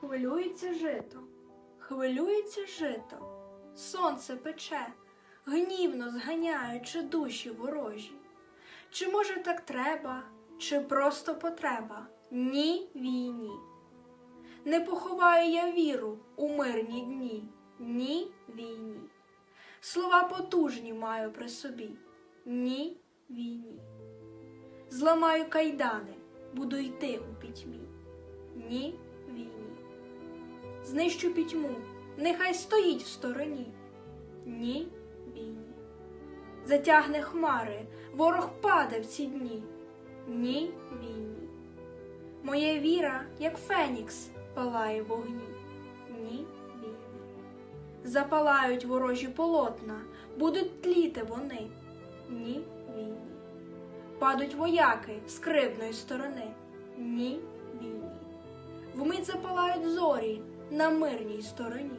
Хвилюється жито, хвилюється жито, сонце пече, гнівно зганяючи душі ворожі. Чи може так треба, чи просто потреба? Ні війні. Не поховаю я віру у мирні дні, ні війні. Слова потужні маю при собі, ні війні. Зламаю кайдани, буду йти у пітьмі, ні війні. Знищу пітьму, нехай стоїть в стороні, ні війні. Затягне хмари, ворог паде в ці дні, ні війні. Моя віра, як фенікс, палає вогні, ні війни. Запалають ворожі полотна, будуть тліти вони, ні війні. Падуть вояки з кривдної сторони, ні війні. Вмить запалають зорі на мирній стороні,